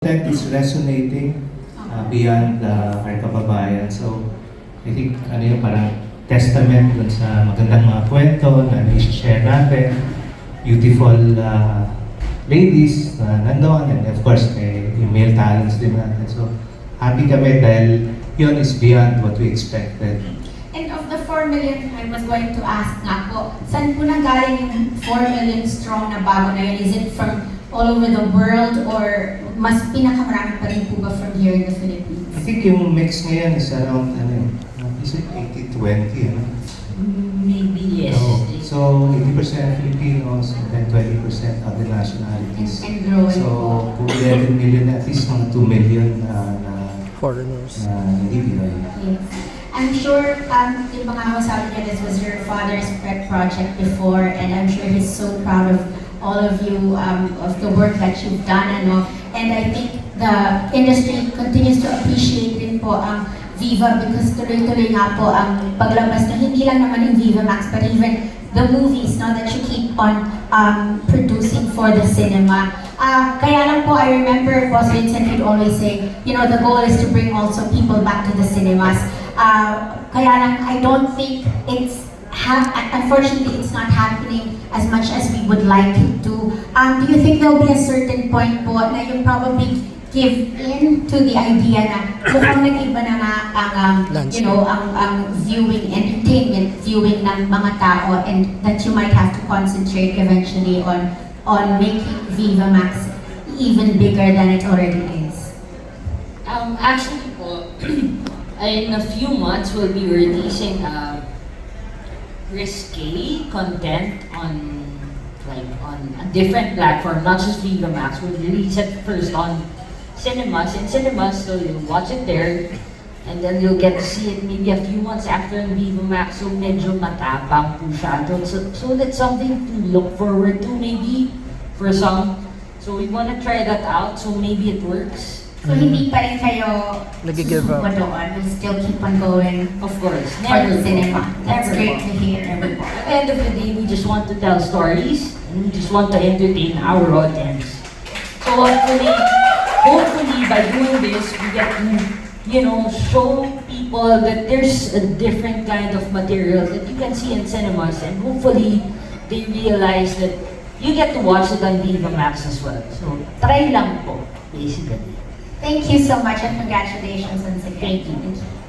content is resonating uh, beyond uh, our kababayan. So, I think ano yung parang testament dun sa magandang mga kwento na i-share natin. Beautiful uh, ladies na nandoon and of course may male talents din natin. So, happy kami dahil yun is beyond what we expected. And of the 4 million, I was going to ask nga po, saan po nanggaling yung 4 million strong na bago na yun? Is it from all over the world or mas pinakamarami pa rin po ba from here in the Philippines? I think yung mix ngayon is around, ano yun, uh, is it 80-20, ano? Maybe yes. Oo. So, 80% Filipinos and then 20% other nationalities. And, and growing So, po. kung 11 million, at least mga 2 million na, na, foreigners. na hindi Pinoy. Yes. I'm sure, um, yung mga kasabi niya, this was your father's pet project before, and I'm sure he's so proud of all of you, um, of the work that you've done, ano. And I think the industry continues to appreciate din po ang Viva because tuloy-tuloy nga po ang paglabas na hindi lang naman yung Viva Max, but even the movies no, that you keep on um, producing for the cinema. Ah, kaya lang po, I remember Boss Vincent would always say, you know, the goal is to bring also people back to the cinemas. Ah, kaya lang, I don't think it's, ha- unfortunately, it's not happening as much would like it to. Um, do you think there'll be a certain point po na you probably give in to the idea na mukhang nag-iba na nga ang, um, you know, ang, ang viewing, entertainment viewing ng mga tao and that you might have to concentrate eventually on on making Viva Max even bigger than it already is. Um, actually po, in a few months, we'll be releasing uh, risque content on like on a different platform, not just Max. We'll release it first on cinemas. In cinemas, so you'll watch it there, and then you'll get to see it maybe a few months after Viva Max. So medyo matapang po siya. So, so that's something to look forward to maybe for some. So we want to try that out. So maybe it works. So hindi pa rin kayo Nag-give up. susuko doon. You'll still keep on going Of course, for the never cinema. That's Never great to hear. At the end of the day, we just want to tell stories and we just want to entertain our audience. So hopefully, hopefully by doing this, we get to, you know, show people that there's a different kind of material that you can see in cinemas and hopefully they realize that you get to watch it on Viva Max as well. So try lang po, basically. Thank you so much and congratulations once again.